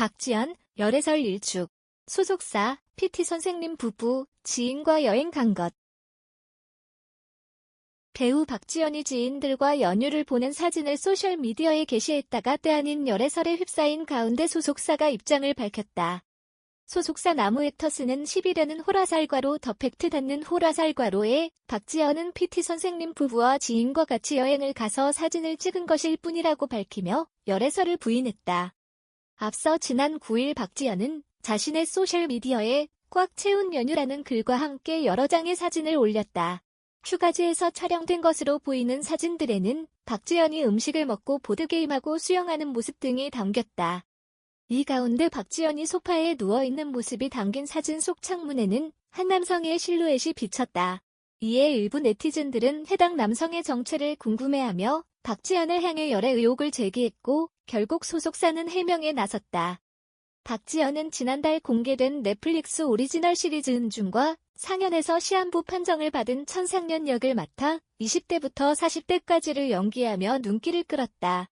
박지연, 열애설 일축. 소속사, PT 선생님 부부, 지인과 여행 간 것. 배우 박지연이 지인들과 연휴를 보낸 사진을 소셜미디어에 게시했다가 때 아닌 열애설에 휩싸인 가운데 소속사가 입장을 밝혔다. 소속사 나무액터스는 10일에는 호라살과로 더 팩트 닿는 호라살과로에 박지연은 PT 선생님 부부와 지인과 같이 여행을 가서 사진을 찍은 것일 뿐이라고 밝히며 열애설을 부인했다. 앞서 지난 9일 박지연은 자신의 소셜미디어에 꽉 채운 연휴라는 글과 함께 여러 장의 사진을 올렸다. 휴가지에서 촬영된 것으로 보이는 사진들에는 박지연이 음식을 먹고 보드게임하고 수영하는 모습 등이 담겼다. 이 가운데 박지연이 소파에 누워있는 모습이 담긴 사진 속 창문에는 한 남성의 실루엣이 비쳤다. 이에 일부 네티즌들은 해당 남성의 정체를 궁금해하며 박지연을 향해 열애 의혹을 제기했고 결국 소속사는 해명에 나섰다. 박지연은 지난달 공개된 넷플릭스 오리지널 시리즈 은중과 상연에서 시한부 판정을 받은 천상년 역을 맡아 20대부터 40대까지를 연기하며 눈길을 끌었다.